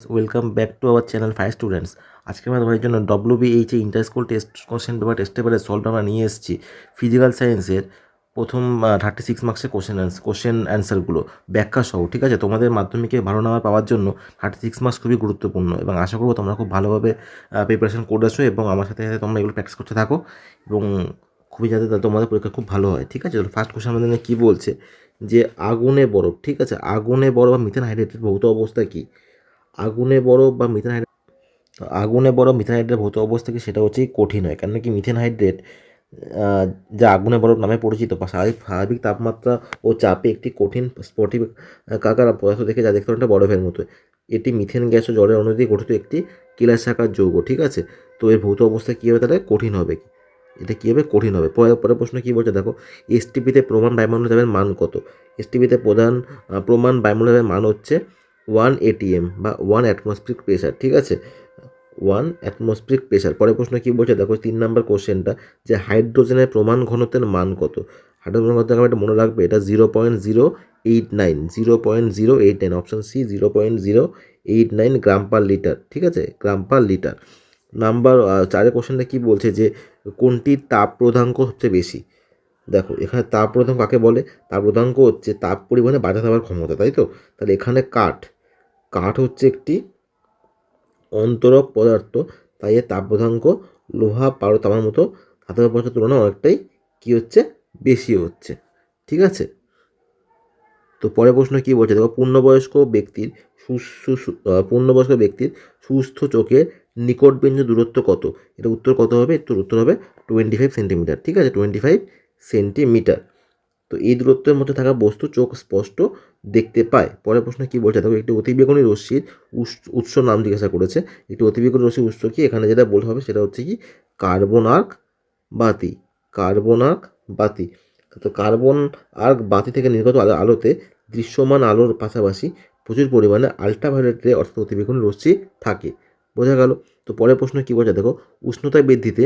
Welcome back to our channel five students আজকে আমরা তোমাদের জন্য W B H inter school test question paper test পেপারের solve আমরা নিয়ে এসেছি। ফিজিক্যাল সায়েন্সের প্রথম থার্টি সিক্স মার্কসের কোশ্চেন অ্যান্স কোশ্চেন অ্যান্সারগুলো ব্যাখ্যা সহ, ঠিক আছে? তোমাদের মাধ্যমিকে ভালো নাম্বার পাওয়ার জন্য থার্টি সিক্স মার্কস খুবই গুরুত্বপূর্ণ এবং আশা করব তোমরা খুব ভালোভাবে প্রিপারেশন করে আসো এবং আমার সাথে সাথে তোমরা এগুলো প্র্যাকটিস করতে থাকো এবং খুবই যাতে তোমাদের পরীক্ষা খুব ভালো হয়, ঠিক আছে? ফার্স্ট কোশ্চেন আমাদের কী বলছে? যে আগুনে বরফ, ঠিক আছে? আগুনে বরফ বা মিথেন হাইড্রেটের ভৌত অবস্থা কী? আগুনে বরফ বা মিথেন হাইড্রেট আগুনে বরফ মিথেন হাইড্রেটের ভৌত অবস্থাকে সেটা হচ্ছে কঠিন হয়। কেন কি মিথেন হাইড্রেট যা আগুনে বরফ নামে পরিচিত বা স্বাভাবিক স্বাভাবিক তাপমাত্রা ও চাপে একটি কঠিন স্ফটিক কাকার পদার্থ দেখে যা দেখতে অনেকটা বরফের মতো এটি মিথেন গ্যাস ও জলের অণু দিয়ে গঠিত একটি কিলাসাকার যৌগ, ঠিক আছে? তো এর ভৌত অবস্থা কী হবে তাহলে? কঠিন হবে এটা কী হবে? কঠিন হবে। পরে, পরের প্রশ্ন কী বলছে? দেখো এসটিপিতে প্রমাণ বায়ুমণ্ডল যাবের মান কত? এসটিপিতে প্রধান প্রমাণ বায়ুমণ্ডল যাবের মান হচ্ছে ওয়ান এটিএম বা ওয়ান অ্যাটমসফিক প্রেশার ঠিক আছে? ওয়ান অ্যাটমসফিক প্রেশার পরের প্রশ্ন কী বলছে? দেখো, তিন নম্বর কোশ্চেনটা, যে হাইড্রোজেনের প্রমাণ ঘনত্বের মান কত? হাইড্রোজেন ঘনত্ব এটা মনে রাখবে, এটা zero point zero eight nine zero point zero eight nine option C zero point zero eight nine gram per litre ঠিক আছে? গ্রাম পার লিটার নাম্বার চারের কোশ্চেনটা কী বলছে যে কোনটির তাপ প্রধাঙ্ক সবচেয়ে বেশি? দেখো, এখানে তাপ প্রধাঙ্ক কাকে বলে? তাপ প্রধাঙ্ক হচ্ছে তাপ পরিবহনে বাধা দেওয়ার ক্ষমতা, তাই তো? তাহলে এখানে কাঠ কাঠ হচ্ছে একটি অন্তরক পদার্থ। তাই এর তাপ প্রধাঙ্ক লোহা পারো তামার মতো ধাতব পদার্থের তুলনায় অনেকটাই কী হচ্ছে? বেশি হচ্ছে। ঠিক আছে? তো পরের প্রশ্ন কী বলছে? দেখো, পূর্ণবয়স্ক ব্যক্তির পূর্ণবয়স্ক ব্যক্তির সুস্থ চোখের নিকটবিন্দু দূরত্ব কত? এটা উত্তর কত হবে? উত্তর হবে টোয়েন্টি ফাইভ সেন্টিমিটার ঠিক আছে? টোয়েন্টি ফাইভ সেন্টিমিটার তো এই দূরত্বের মধ্যে থাকা বস্তু চোখ স্পষ্ট দেখতে পায়। পরের প্রশ্ন কী বলছে? দেখো, একটি অতিবেগুনি রশ্মির উৎস নাম জিজ্ঞাসা করেছে। একটি অতিবেগুনি রশ্মির উৎস কি? এখানে যেটা বলতে হবে সেটা হচ্ছে কি? কার্বন আর্ক বাতি। কার্বন আর্ক বাতি। তো কার্বন আর্ক বাতি থেকে নির্গত আলো, আলোতে দৃশ্যমান আলোর পাশাপাশি প্রচুর পরিমাণে আলট্রাভায়োলেট রে অর্থাৎ অতিবেগুনি রশ্মি থাকে। বোঝা গেল? তো পরের প্রশ্ন কী বলছে? দেখো, উষ্ণতা বৃদ্ধিতে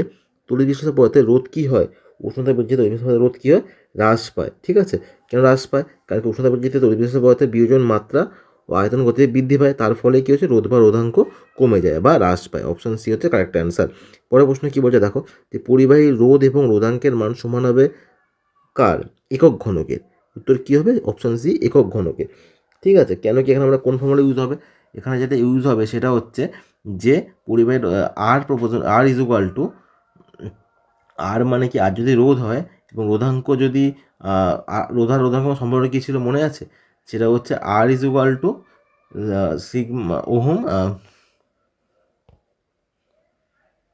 বিশ্লেষণ পদার্থের রোধ কী হয়? উষ্ণতা বৃদ্ধিতে রোধ কী হয়? হ্রাস পায়, ঠিক আছে? কেন হ্রাস পায়? কারণ উষ্ণতা বৃদ্ধিতে তড়িৎ বিশ্লেষণ পদার্থের বিয়োজন মাত্রা ও আয়তন গতিতে বৃদ্ধি পায়, তার ফলে কী হচ্ছে? রোধ বা রোধাঙ্ক কমে যায় বা হ্রাস পায়। অপশান সি হচ্ছে কারেক্ট অ্যান্সার পরের প্রশ্ন কী বলছে? দেখো, যে পরিবাহী রোধ এবং রোধাঙ্কের মান সমান হবে কার? একক ঘনকের। উত্তর কী হবে? অপশান সি একক ঘনকের। ঠিক আছে? কেন কি এখানে আমরা কোন ফর্মুলা ইউজ হবে? এখানে যেটা ইউজ হবে সেটা হচ্ছে যে পরিবাহের R proportion R is equal to R মানে কি? আর যদি রোধ হয় এবং রোধাঙ্ক যদি রোধা, রোধাঙ্ক সম্পর্কে কী ছিল মনে আছে? সেটা হচ্ছে R is equal to sigma ohm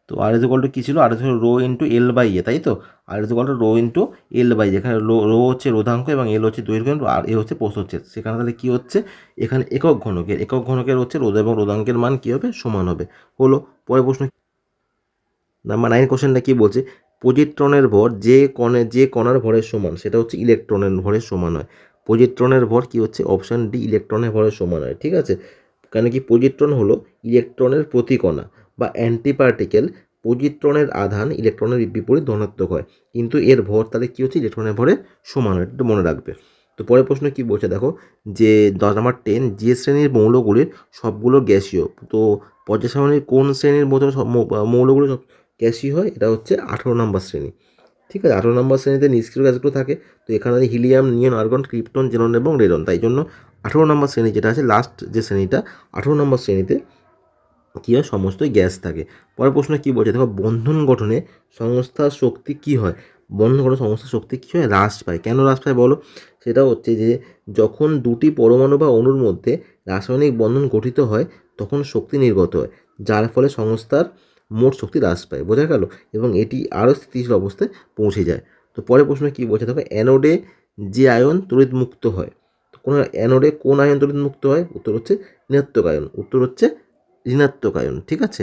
তো আর ইজ ইকুয়াল টু কী ছিল? R is rho into L by A তাই তো? R is equal to rho into L by যেখানে রো রো হচ্ছে রোধাঙ্ক এবং এল হচ্ছে দৈর্ঘ্য আর এ হচ্ছে হচ্ছে। সেখানে তাহলে কী হচ্ছে? এখানে একক ঘনকের একক ঘনকের হচ্ছে রোধ এবং রোধাঙ্কের মান কী হবে? সমান হবে। হলো, পরের প্রশ্ন নাম্বার নাইন কোশ্চেনটা কী বলছে? পজিট্রনের ভর যে কণে, যে কণার ভরের সমান, সেটা হচ্ছে ইলেকট্রনের ভরের সমান হয়। পজিট্রনের ভর কী হচ্ছে? অপশান ডি, ইলেকট্রনের ভরের সমান হয়, ঠিক আছে? কেন কি পজিট্রন হলো ইলেকট্রনের প্রতিকণা বা অ্যান্টিপার্টিকেল পজিট্রনের আধান ইলেকট্রনের বিপরীত ধনাত্মক হয়। কিন্তু এর ভর তাহলে কী হচ্ছে? ইলেকট্রনের ভরে সমান হয়, একটু মনে রাখবে। তো পরের প্রশ্ন কী বলছে? দেখো, যে দশ নাম্বার টেন যে শ্রেণির মৌলগুলির সবগুলো গ্যাসীয়, তো পর্যায় সারণীর কোন শ্রেণির মতো মৌলগুলো সব হয়, এটা হচ্ছে আঠেরো নম্বর শ্রেণি। ঠিক আছে, আঠেরো নম্বর শ্রেণীতে নিষ্ক্রিয় গ্যাসগুলো থাকে, তো এখানে helium, neon, argon, krypton xenon এবং রেডন। তাই জন্য আঠেরো নম্বর শ্রেণি যেটা আছে লাস্ট যে শ্রেণীটা, আঠেরো নম্বর শ্রেণীতে কী হয়, সমস্ত গ্যাস থাকে। পরের প্রশ্ন কী বলছে? দেখো, বন্ধন গঠনে সংস্থার শক্তি কী হয়? বন্ধন গঠন সংস্থার শক্তি কী হয়? হ্রাস পায়। কেন হ্রাস পায় বলো? সেটা হচ্ছে যে, যখন দুটি পরমাণু বা অণুর মধ্যে রাসায়নিক বন্ধন গঠিত হয়, তখন শক্তি নির্গত হয়, যার ফলে সংস্থার মোট শক্তি হ্রাস পায়, বোঝা গেল। এবং এটি আরও স্থিতিশীল অবস্থায় পৌঁছে যায়। তো পরের প্রশ্ন কী বলছে দেখো অ্যানোডে যে আয়ন তড়িৎ মুক্ত হয়। তো কোন অ্যানোডে কোন আয়ন তড়িৎ মুক্ত হয়? উত্তর হচ্ছে ঋণাত্মক আয়ন। উত্তর হচ্ছে ঋণাত্মক আয়ন, ঠিক আছে?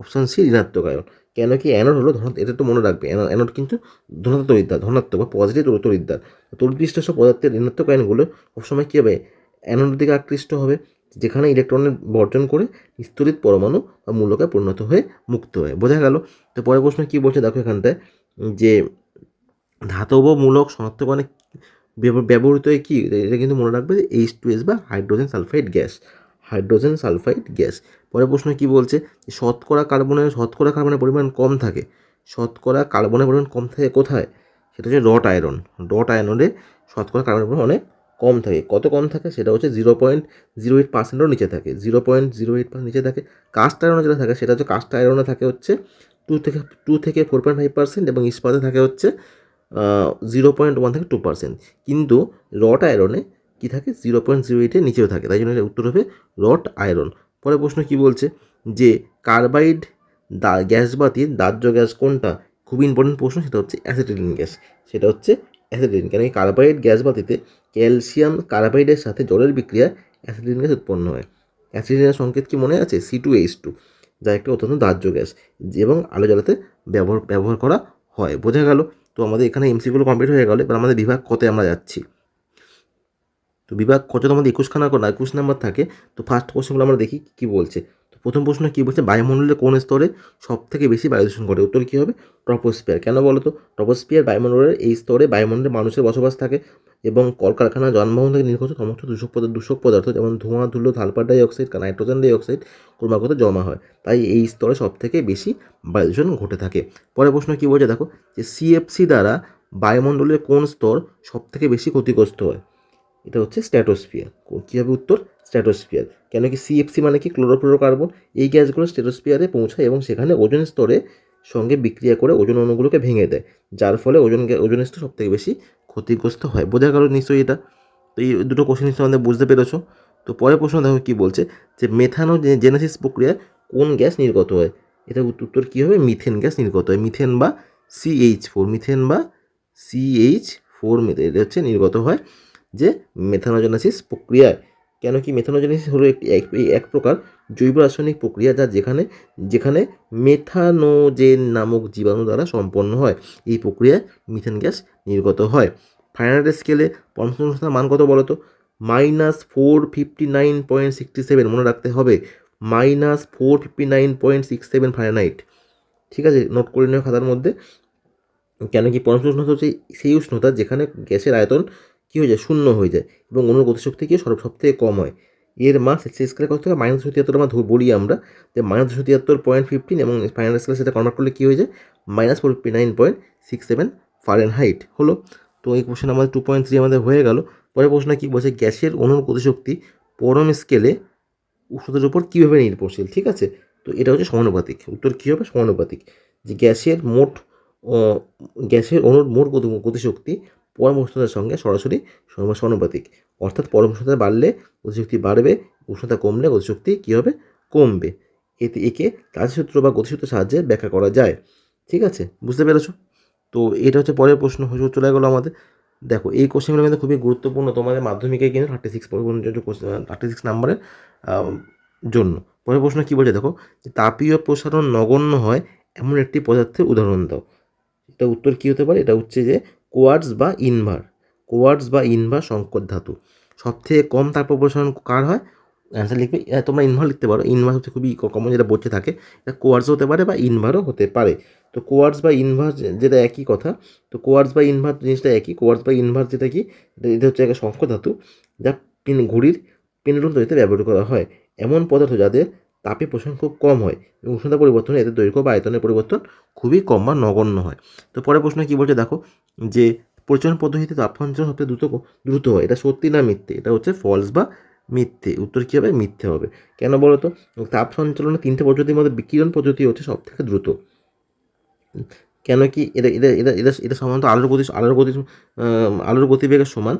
অপশান সি, ঋণাত্মক আয়ন। কেন কি অ্যানোড হলো? ধন এটা তো মনে রাখবে। অ্যানোড কিন্তু ধনাত্মক তরিদ্দার ধনাত্মক বা পজিটিভ তরিদ্দার তড়িৎ পদার্থের ঋণাত্মক আয়নগুলো সবসময় কী হবে? অ্যানোডের দিকে আকৃষ্ট হবে। যেখানে ইলেকট্রনের বর্জন করে স্থলিত পরমাণু বা মূলকে পরিণত হয়ে মুক্ত হয়। বোঝা গেল? তো পরের প্রশ্ন কী বলছে? দেখো এখানটায়, যে ধাতব মূলক শনাক্তকরণে ব্যবহৃত হয় কি? এটা কিন্তু মনে রাখবে যে এইচ টু এস বা hydrogen sulphide gas hydrogen sulphide gas পরের প্রশ্ন কী বলছে? শতকরা কার্বনের শতকরা কার্বনের পরিমাণ কম থাকে। শতকরা কার্বনের পরিমাণ কম থাকে কোথায়? সেটা হচ্ছে রট আয়রন রট আয়রনে শতকরা কার্বনের পরিমাণ অনেক কম থাকে। কত কম থাকে সেটা হচ্ছে জিরো পয়েন্ট জিরো এইট পার্সেন্টও নিচে থাকে। Zero point zero eight percent নিচে থাকে। কাস্ট আয়রনে যেটা থাকে সেটা হচ্ছে কাস্ট আয়রনে থাকে হচ্ছে টু থেকে টু থেকে ফোর পয়েন্ট ফাইভ পার্সেন্ট এবং ইস্পাতে থাকে হচ্ছে জিরো পয়েন্ট ওয়ান থেকে টু পার্সেন্ট কিন্তু রট আয়রনে কী থাকে? জিরো পয়েন্ট জিরো এইটের নিচেও থাকে। তাই জন্য এর উত্তর হবে রট আয়রন। পরের প্রশ্ন কি বলছে? যে কার্বাইড দা গ্যাস বাতির দাহ্য গ্যাস কোনটা? খুব ইম্পর্টেন্ট প্রশ্ন, সেটা হচ্ছে অ্যাসিটিলিন গ্যাস। সেটা হচ্ছে অ্যাসিটিলিন কেন কি কার্বাইড গ্যাস বাতিতে ক্যালসিয়াম কার্বাইডের সাথে জলের বিক্রিয়ায় অ্যাসিটিলিন গ্যাস উৎপন্ন হয়। অ্যাসিটিলিনের সংকেত কি মনে আছে? সি টু এইচ টু যা একটি অত্যন্ত দাহ্য গ্যাস এবং আলো জ্বালাতে ব্যবহার ব্যবহার করা হয়। বোঝা গেল, তো আমাদের এখানে এমসিগুলো কমপ্লিট হয়ে গেল, এবার আমাদের বিভাগ কতে আমরা যাচ্ছি। তো বিভাগ কত আমাদের একুশখানা করে একুশ নাম্বার থাকে, তো ফার্স্ট কোশ্চেনগুলো আমরা দেখি কী বলছে। প্রথম প্রশ্ন কী বলছে? বায়ুমণ্ডলের কোন স্তরে সব থেকে বেশি বায়ু দূষণ ঘটে? উত্তর কী হবে? ট্রপোস্ফিয়ার। কেন বলো তো? ট্রপোস্ফিয়ার বায়ুমণ্ডলের এই স্তরে বায়ুমণ্ডলে মানুষের বসবাস থাকে এবং কলকারখানা, যানবাহন থেকে নির্গত সমস্ত দূষক পদার্থ দূষক পদার্থ যেমন ধোঁয়া, ধুলো sulphur dioxide nitrogen dioxide ক্রমাগত জমা হয়। তাই এই স্তরে সব থেকে বেশি বায়ু দূষণ ঘটে থাকে। পরের প্রশ্ন কী বলছে? দেখো, যে সিএফসি দ্বারা বায়ুমণ্ডলের কোন স্তর সব থেকে বেশি ক্ষতিগ্রস্ত হয়? এটা হচ্ছে স্ট্যাটোস্ফিয়ার। কী হবে উত্তর? স্ট্যাটোস্ফিয়ার। কেন কি সিএফসি মানে কি? ক্লোরোফ্লোরোকার্বন। এই গ্যাসগুলো স্ট্যাটোস্ফিয়ারে পৌঁছায় এবং সেখানে ওজন স্তরে সঙ্গে বিক্রিয়া করে ওজন অণুগুলোকে ভেঙে দেয়, যার ফলে ওজন ওজন স্তর সব থেকে বেশি ক্ষতিগ্রস্ত হয়। বোঝা গেল নিশ্চয়ই এটা? তো এই দুটো কোশ্চেন নিশ্চয়ই আমাদের বুঝতে পেরেছ? তো পরের প্রশ্ন দেখো কী বলছে যে মেথানো জেনেসিস প্রক্রিয়ায় কোন গ্যাস নির্গত হয়? এটা উত্তর কী হবে? মিথেন গ্যাস নির্গত হয়। মিথেন বা সিএইচ ফোর মিথেন বা সিএইচ ফোর মিথেন এটা হচ্ছে নির্গত হয় যে মেথানোজেনেসিস প্রক্রিয়ায়। কেন কি মেথানোজেনেসিস হলো একটি এক প্রকার জৈব রাসায়নিক প্রক্রিয়া যা যেখানে যেখানে মেথানোজেন নামক জীবাণু দ্বারা সম্পন্ন হয়। এই প্রক্রিয়ায় মিথেন গ্যাস নির্গত হয়। ফাইনাল স্কেলে পরমাণু মান কত বলো তো minus four fifty nine point sixty seven মনে রাখতে হবে। Minus four fifty nine point six seven Fahrenheit ঠিক আছে নোট করে নেওয়া খাতার মধ্যে। কেন কি পরমাণু উষ্ণতা হচ্ছে সেই উষ্ণতা যেখানে গ্যাসের আয়তন কী হয়ে যায়? শূন্য হয়ে যায়। এবং অনুর গতিশক্তি কি? সর্ব সব থেকে কম হয়। এর মান সেলসিয়াস স্কেলে কত থেকে মাইনাস দুশো তিয়াত্তর আমরা বলি আমরা। যে মাইনাস দুশো তিয়াত্তর পয়েন্ট ফিফটিন এবং ফাইনাল স্কেলে সেটা কনভার্ট করলে কী হয়ে যায়? Minus four fifty nine point six seven Fahrenheit হলো। তো এই কোশ্চেন আমাদের টু পয়েন্ট থ্রি আমাদের হয়ে গেল। পরের প্রশ্ন কী? বলছে গ্যাসের অনুর গতিশক্তি পরম স্কেলে উষ্ণতার উপর কীভাবে নির্ভরশীল? ঠিক আছে? তো এটা হচ্ছে সমানুপাতিক। উত্তর কী হবে? সমানুপাতিক। যে গ্যাসের মোট গ্যাসের অনুর মোট গতিশক্তি পরম উষ্ণতার সঙ্গে সরাসরি সম- সমানুপাতিক অর্থাৎ পরম উষ্ণতা বাড়লে গতিশক্তি বাড়বে, উষ্ণতা কমলে গতিশক্তি কী হবে? কমবে। এতে একে রাশিসূত্র বা গতিসূত্রের সাহায্যে ব্যাখ্যা করা যায়। ঠিক আছে? বুঝতে পেরেছ? তো এটা হচ্ছে পরের প্রশ্ন চলে গেলো আমাদের। দেখো, এই কোশ্চেনগুলো কিন্তু খুবই গুরুত্বপূর্ণ তোমাদের মাধ্যমিকে কিন্তু থার্টি সিক্স থার্টি সিক্স নাম্বারের জন্য। পরের প্রশ্ন কী বলছে? দেখো তাপীয় প্রসারণ নগণ্য হয় এমন একটি পদার্থের উদাহরণ দাও। এটা উত্তর কী হতে পারে? এটা হচ্ছে যে কোয়ার্টস বা ইনভার কোয়ার্টস বা ইনভার সংকট ধাতু। সব থেকে কম তার প্রসারণ কার হয়? অ্যান্সার লিখবে তোমরা ইনভার লিখতে পারো। ইনভার হচ্ছে খুবই কমন যেটা বলতে থাকে। এটা কোয়ার্টস হতে পারে বা ইনভারও হতে পারে। তো কোয়ার্টস বা ইনভার যেটা একই কথা, তো কোয়ার্টস বা ইনভার জিনিসটা একই কোয়ার্টস বা ইনভার যেটা কি, এটা- এটা হচ্ছে একটা সংকট ধাতু, যা পেন, ঘড়ির পেন্ডুলম তৈরিতে ব্যবহার করা হয়। এমন পদার্থ যাদের তাপে প্রসারণ খুব কম হয় এবং উষ্ণতা পরিবর্তনে এদের দৈর্ঘ্য বা আয়তনের পরিবর্তন খুবই কম বা নগণ্য হয়। তো পরের প্রশ্ন কী বলছে? দেখো, যে পরিচালন পদ্ধতিতে তাপ সবচেয়ে দ্রুত দ্রুত হয়, এটা সত্যি না মিথ্যে? এটা হচ্ছে ফলস বা মিথ্যে। উত্তর কী হবে? মিথ্যে হবে। কেন বলো তো? তাপ সঞ্চালনের তিনটে পদ্ধতির মধ্যে বিকিরণ পদ্ধতি হচ্ছে সব থেকে দ্রুত। কেন কি এটা এটা এটা এটা এটা সাধারণত আলোর গতি আলোর গতি আলোর গতিবেগের সমান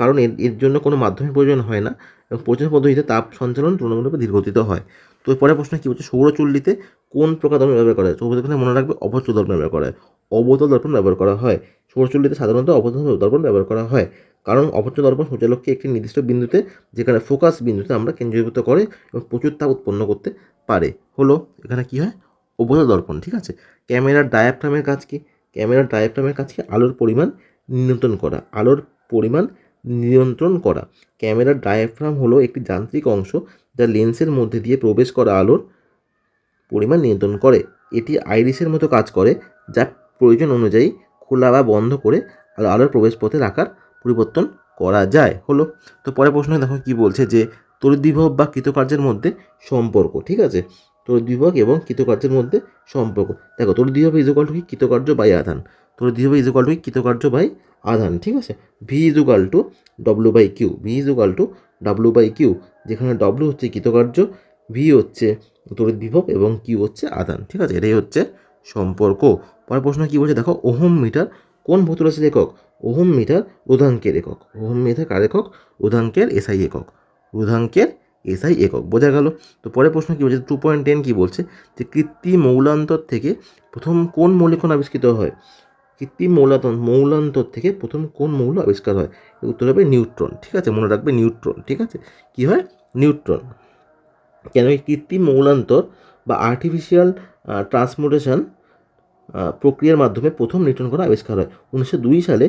কারণ এর এর জন্য কোনো মাধ্যমের প্রয়োজন হয় না এবং পরিচালন পদ্ধতিতে তাপ সঞ্চালন তুলনামূলকভাবে ধীরগতিত হয়। তো পরের প্রশ্ন কী বলছে? সৌরচুল্লিতে কোন প্রকার দর্পণ ব্যবহার করা হয় সৌরচুল্লিতে মনে রাখবে অবচল দর্পণ ব্যবহার করা হয় অবতল দর্পণ ব্যবহার করা হয়। সৌরচুল্লিতে সাধারণত অবতল দর্পণ ব্যবহার করা হয়। কারণ অবচল দর্পণ সূর্যালোককে একটি নির্দিষ্ট বিন্দুতে, যেখানে ফোকাস বিন্দুতে আমরা কেন্দ্রীভূত করে এবং প্রচুর তাপ উৎপন্ন করতে পারে। হলো, এখানে কি হয়? অবতল দর্পণ, ঠিক আছে? ক্যামেরার ডায়াফ্রামের কাজ কি? ক্যামেরার ডায়াফ্রামের কাজ কি? আলোর পরিমাণ নিয়ন্ত্রণ করা। আলোর পরিমাণ নিয়ন্ত্রণ করা। ক্যামেরার ডায়াফ্রাম হলো একটি যান্ত্রিক অংশ যা লেন্সের মধ্যে দিয়ে প্রবেশ করা আলোর পরিমাণ নিয়ন্ত্রণ করে। এটি আইরিসের মতো কাজ করে, যা প্রয়োজন অনুযায়ী খোলা বা বন্ধ করে আলো- আলোর প্রবেশ পথে রাখার পরিবর্তন করা যায়। হলো, তো পরের প্রশ্ন দেখো কি বলছে যে, তড়িৎবিভব বা কৃতকার্যের মধ্যে সম্পর্ক, ঠিক আছে? তড়িৎবিভব এবং কৃতকার্যের মধ্যে সম্পর্ক। দেখো, তড়িৎবিভব ইজ ইকুয়াল টু কি? কৃতকার্য বাই আধান। তড়িৎবিভব ইজ ইকুয়াল টু কি? কৃতকার্য বাই আধান, ঠিক আছে? V is equal to W by Q V is equal to W by Q যেখানে ডব্লু হচ্ছে কৃতকার্য ভি হচ্ছে তড়িৎ বিভব এবং কিউ হচ্ছে আদান ঠিক আছে? এটাই হচ্ছে সম্পর্ক। পরের প্রশ্ন কী বলছে? দেখো, ওহম মিটার কোন ভৌতরাশির একক? ওহম মিটার রোধাঙ্কের একক। ওহম মিটার কার একক? রোধাঙ্কের এসআই একক। রোধাঙ্কের এসআই একক। বোঝা গেল? তো পরের প্রশ্ন কী বলছে? টু পয়েন্ট টেন কী বলছে? যে কৃত্রিম মৌলান্তর থেকে প্রথম কোন মৌলিকণ আবিষ্কৃত হয়? কৃত্রিম মৌলাতন, মৌলান্তর থেকে প্রথম কোন মৌল আবিষ্কার হয়? উত্তর হবে নিউট্রন, ঠিক আছে? মনে রাখবে নিউট্রন, ঠিক আছে? কী হয়? নিউট্রন। কেন এই কৃত্রিম মৌলান্তর বা আর্টিফিশিয়াল ট্রান্সমোটেশন প্রক্রিয়ার মাধ্যমে প্রথম নিউট্রন কণা আবিষ্কার হয়? উনিশশো দুই সালে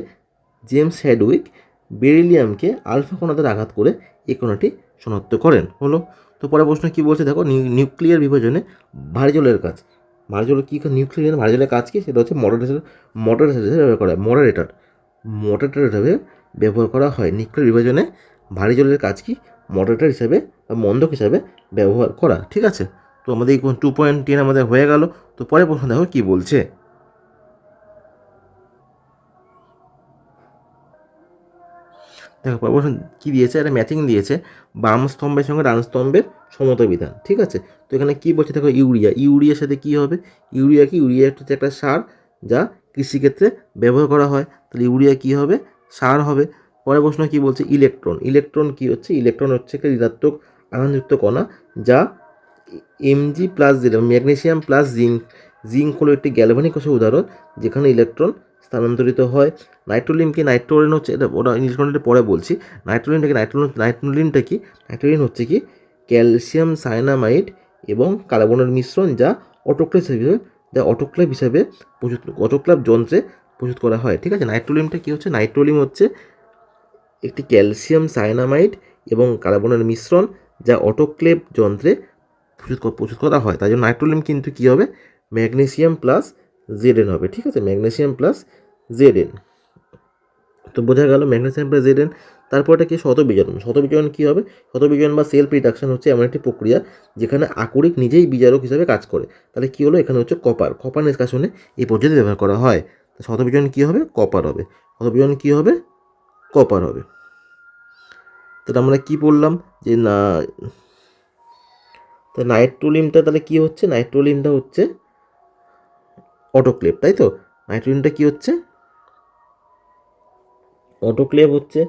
জেমস হ্যাডউইক বেরিলিয়ামকে আলফা কণাতে আঘাত করে এই কণাটি শনাক্ত করেন। হলো? তো পরে প্রশ্ন কী বলছে? দেখো নিউক্লিয়ার বিভাজনে ভারী জলের কাজ। ভারী জলের কী নিউক্লিয়ার ভারী জলের কাজ কী? সেটা হচ্ছে মডারেটার মডারেটার হিসেবে ব্যবহার করা হয়। মডারেটার মডারেটার হিসাবে ব্যবহার করা হয়। নিউক্লিয়ার বিভাজনে ভারী জলের কাজ কী? মডারেটার হিসাবে বা মন্দক হিসাবে ব্যবহার করা। ঠিক আছে? তো আমাদের টু পয়েন্ট টেন আমাদের হয়ে গেল। তো পরে প্রশ্ন দেখো কী বলছে? দেখো পরে প্রশ্ন কী দিয়েছে? একটা ম্যাচিং দিয়েছে, বাম স্তম্ভের সঙ্গে ডান স্তম্ভের সমতা বিধান, ঠিক আছে? তো এখানে কী বলছে? দেখো, ইউরিয়া, ইউরিয়ার সাথে কী হবে? ইউরিয়া কি? ইউরিয়া হচ্ছে একটা সার যা কৃষিক্ষেত্রে ব্যবহার করা হয়। তাহলে ইউরিয়া কী হবে? সার হবে। পরের প্রশ্ন কী বলছে? ইলেকট্রন ইলেকট্রন কী হচ্ছে? ইলেকট্রন হচ্ছে একটা ঋণাত্মক আধানযুক্ত কণা যা M G plus magnesium plus zinc zinc হলো একটি গ্যালভানিক কোষের উদাহরণ, যেখানে ইলেকট্রন স্থানান্তরিত হয়। নাইট্রোলিন কি? নাইট্রোলিন হচ্ছে, এটা ওটা ইলেকট্রনটা পরে বলছি। নাইট্রোলিনটা কি? নাইট্রোলিন, নাইট্রোলিনটা কি? নাইট্রোলিন হচ্ছে কি? ক্যালসিয়াম সাইনামাইড এবং কার্বনের মিশ্রণ যা অটোক্লেভ হিসেবে, যা অটোক্লেভ হিসাবে প্রস্তুত অটোক্লেভ যন্ত্রে প্রস্তুত করা হয়। ঠিক আছে? নাইট্রোলিনটা কী হচ্ছে? নাইট্রোলিন হচ্ছে একটি ক্যালসিয়াম সায়ানামাইড এবং কার্বনের মিশ্রণ যা অটোক্লেভ যন্ত্রে প্রস্তুত প্রস্তুত করা হয়। তাই জন্য নাইট্রোলিন কিন্তু কী হবে? ম্যাগনেসিয়াম প্লাস জেডেন হবে। ঠিক আছে? Magnesium plus Z N. তো বোঝা গেল ম্যাগনেসিয়াম প্লাস জেডেন, তারপরটা কি? শতবিজারণ শতবিজারণ কী হবে? শতবিজারণ বা সেলফ রিডাকশন হচ্ছে এমন একটি প্রক্রিয়া যেখানে আকরিক নিজেই বিজারক হিসাবে কাজ করে। তাহলে কী হলো? এখানে হচ্ছে কপার কপার নিষ্কাশনে এই পদ্ধতি ব্যবহার করা হয়। শতবিজারণ কী হবে? কপার হবে। শতবিজারণ কী হবে? কপার হবে। তাহলে আমরা কী বললাম? যে না, তো নাইট্রোলিমটা তাহলে কী হচ্ছে? নাইট্রোলিমটা হচ্ছে অটোক্লেভ তাই তো? নাইট্রোলিনটা কী হচ্ছে? অটোক্লেভ হচ্ছে।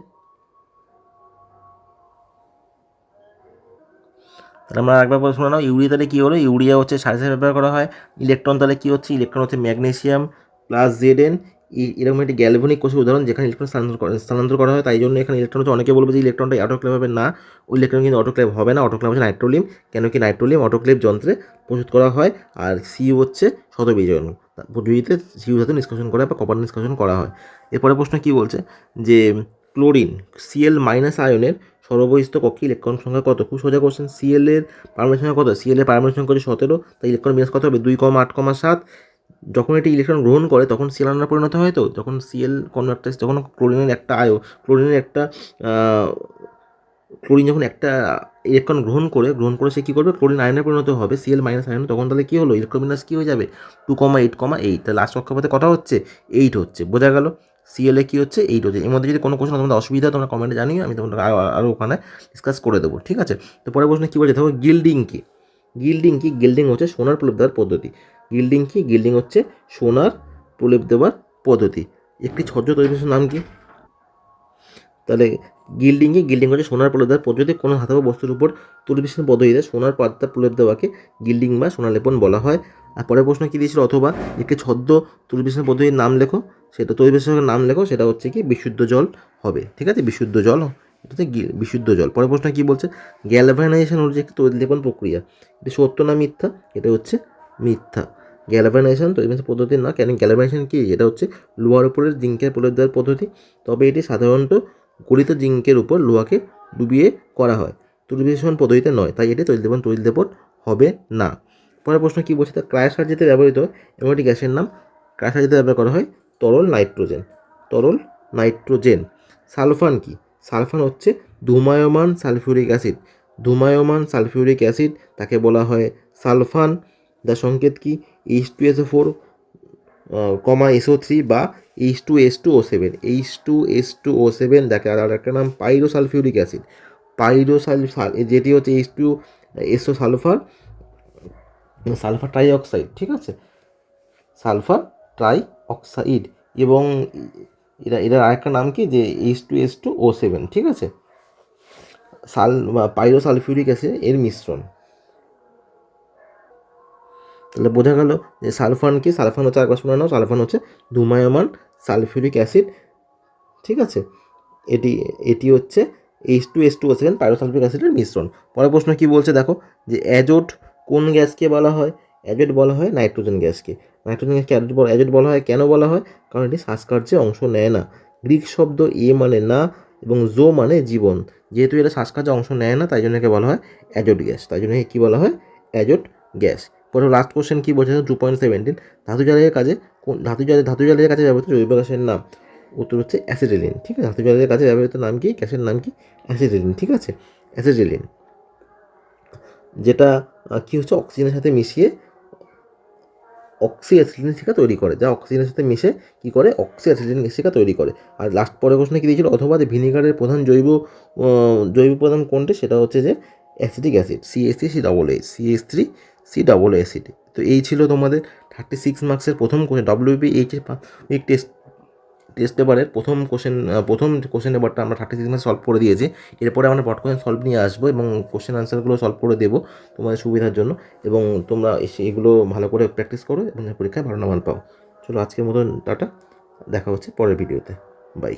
আমরা আরেকবার বলে শোনা ইউরিয়া তাহলে কী হলো? ইউরিয়া হচ্ছে সাড়ে ব্যবহার করা হয়। ইলেকট্রন তাহলে কী হচ্ছে? ইলেকট্রন হচ্ছে ম্যাগনেশিয়াম প্লাস জেড এন এরকম একটি গ্যালভনিক কোষের উদাহরণ যেখানে ইলেকট্রন স্থানান্তর স্থানান্তর করা হয়। তাই জন্য এখানে ইলেকট্রন হচ্ছে, অনেকে বলবে যে ইলেকট্রনটা অটোক্লেভ হবে। না, ওই ইলেকট্রন কিন্তু অটোক্লেভ হবে না। অটোক্লেভ হচ্ছে নাইট্রোলিম কেন কি নাইট্রোলিম অটোক্লেভ যন্ত্রে প্রস্তুত করা হয়। আর সি হচ্ছে শতবিজয়ন পদ্ধতিতে সিউ ধাতু নিষ্কাশন করা বা কপার নিষ্কাশন করা হয়। এরপরে প্রশ্ন কী বলছে? যে ক্লোরিন সিএল মাইনাস আয়নের সর্ববহিস্থ কক্ষে ইলেকট্রন সংখ্যা কত? খুব সোজা কোশ্চেন সিএল এর পারমাণবিক সংখ্যা কত? সিএল এর পারমাণবিক সংখ্যা হচ্ছে সতেরো। তাই ইলেকট্রন বিন্যাস কত হবে? দুই কমা আট কমা সাত। যখন এটি ইলেকট্রন গ্রহণ করে, তখন সিএল আয়নে পরিণত হয় তো? যখন সিএল কোনো একটা যখন ক্লোরিনের একটা আয়ো ক্লোরিনের একটা ক্লোরিন যখন একটা ইলেকট্রন গ্রহণ করে গ্রহণ করে সে কী করবে? ক্লোরিন আয়নে পরিণত হবে। সিএল মাইনাস আয়ন তখন তাহলে কী হলো? ইলেকট্রন বিন্যাস কী হয়ে যাবে? Two comma eight comma eight তাহলে লাস্ট কক্ষপথে কটা হচ্ছে এইট হচ্ছে। বোঝা গেল? সিএলএ কী হচ্ছে? এইট হচ্ছে। এর মধ্যে যদি কোনো কোশ্চেন তোমাদের অসুবিধা তোমরা কমেন্টে জানিও, আমি তোমাদের আরও ওখানে ডিসকাস করে দেবো, ঠিক আছে? তো পরে প্রশ্ন কী বলছে দেখো গিল্ডিং কি? গিল্ডিং কি? গিল্ডিং হচ্ছে সোনার প্রলেপ দেওয়ার পদ্ধতি। গিল্ডিং কি? গিল্ডিং হচ্ছে সোনার প্রলেপ দেওয়ার পদ্ধতি। একটি ছজ্জ তৈরি নাম কি? তাহলে গিল্ডিংয়ে গিল্ডিং হচ্ছে সোনার প্রলেপ দেওয়ার পদ্ধতি। কোনো ধাতব বস্তুর উপর তুলিবিষ্ণ পদ্ধতিতে সোনার পাত্তা প্রলেপ দেওয়াকে গিল্ডিং বা সোনা লেপন বলা হয়। আর পরের প্রশ্ন কী দিয়েছিল? অথবা একটি ছদ্ম তুলিবিষ্ণ পদ্ধতির নাম লেখো। সেটা তৈরি নাম লেখো, সেটা হচ্ছে কি? বিশুদ্ধ জল হবে। ঠিক আছে? বিশুদ্ধ জল। এটাতে বিশুদ্ধ জল। পরের প্রশ্ন কী বলছে? গ্যালভানাইজেশন হচ্ছে একটি তৈরি লেপন প্রক্রিয়া। এটি সত্য না মিথ্যা? এটা হচ্ছে মিথ্যা। গ্যালভানাইজেশন তো তৈরি পদ্ধতি না, কেন গ্যালভানাইজেশন কি? এটা হচ্ছে লোহার উপরের জিঙ্কের প্রলেপ দেওয়ার পদ্ধতি। তবে এটি সাধারণত গলিত জিঙ্কের উপর লোহাকে ডুবিয়ে করা হয়। তুলিবিশন পদ্ধতিতে নয়, তাই এটি তৈলদেপন তৈলদেপন হবে না। পরের প্রশ্ন কী বলছে? তা ক্রায়োসার্জিতে ব্যবহৃত এমন একটি গ্যাসের নাম ক্রায়োসার্জিতে ব্যবহার করা হয় তরল নাইট্রোজেন। তরল নাইট্রোজেন, সালফান কি? সালফান হচ্ছে ধুমায়মান সালফিউরিক অ্যাসিড। ধুমায়মান সালফিউরিক অ্যাসিড, তাকে বলা হয় সালফান। যার সংকেত কি? H two S O four comma S O three বা H two S two O seven H two S two O seven দেখে আর একটা নাম পাইরোসালফিউরিক অ্যাসিড পাইরোসালফার যেটি হচ্ছে H two S O sulphur sulphur trioxide ঠিক আছে? Sulphur try oxide এবং এরা এটার আরেকটা নাম কি? যে H two S two O seven ঠিক আছে? সাল পাইরোসালফিউরিক অ্যাসিড এর মিশ্রণ। তাহলে বোঝা গেল যে সালফান কি? সালফান হচ্ছে একবার শুনে সালফান হচ্ছে ধুমায়মান সালফিউরিক অ্যাসিড। ঠিক আছে? এটি এটি হচ্ছে H two S two O seven pyrosulphuric অ্যাসিডের মিশ্রণ। পরের প্রশ্ন কি বলছে? দেখো, যে অ্যাজোট কোন গ্যাসকে বলা হয়? অ্যাজোট বলা হয় নাইট্রোজেন গ্যাসকে। নাইট্রোজেন গ্যাসকে অ্যাজোট বলা হয় কেন বলা হয়? কারণ এটি শ্বাসকার্যে অংশ নেয় না। গ্রিক শব্দ এ মানে না এবং জো মানে জীবন। যেহেতু এটা শ্বাসকার্যে অংশ নেয় না, তাই জন্য একে বলা হয় অ্যাজোট গ্যাস। তাই জন্য কী বলা হয়? Azote gas. পরে লাস্ট কোশ্চেন কী বলছে? টু পয়েন্ট সেভেন্টিন ধাতু জালের কাজে কোন ধাতু জালে ধাতু জালের কাছে ব্যবহৃত জৈব গ্যাসের নাম। উত্তর হচ্ছে অ্যাসিডিলিন ঠিক আছে? ধাতু জালের কাছে ব্যবহৃত নাম কি? গ্যাসের নাম কি? অ্যাসিডিলিন ঠিক আছে? অ্যাসিডিলিন যেটা কী হচ্ছে? অক্সিজেনের সাথে মিশিয়ে অক্সি অ্যাসিডিন শিকা তৈরি করে। যা অক্সিজেনের সাথে মিশে কি করে? অক্সি অ্যাসিডিন শিকা তৈরি করে। আর লাস্ট পরে প্রশ্নে কী দিয়েছিল? অথবা যে ভিনিগারের প্রধান জৈব জৈব প্রধান কোনটি? সেটা হচ্ছে যে acidic acid C S three C double H C S three C double acid তো এই ছিল তোমাদের থার্টি সিক্স মার্কসের প্রথম কোশ্চেন ডব্লিউবি এইচ এর টেস্ট টেস্ট পেপারের প্রথম কোশ্চেন প্রথম কোশ্চেন পেপারটা আমরা থার্টি সিক্স মার্কস সলভ করে দিয়েছি। এরপরে আমরা বট কোশ্চেন সলভ নিয়ে আসব এবং কোশ্চেন আনসারগুলো সলভ করে দেবো তোমাদের সুবিধার জন্য এবং তোমরা এগুলো ভালো করে প্র্যাকটিস করো এবং পরীক্ষায় ভালো নাম্বার পাও। চলো আজকের মতন টাটা, দেখা হচ্ছে পরের ভিডিওতে বাই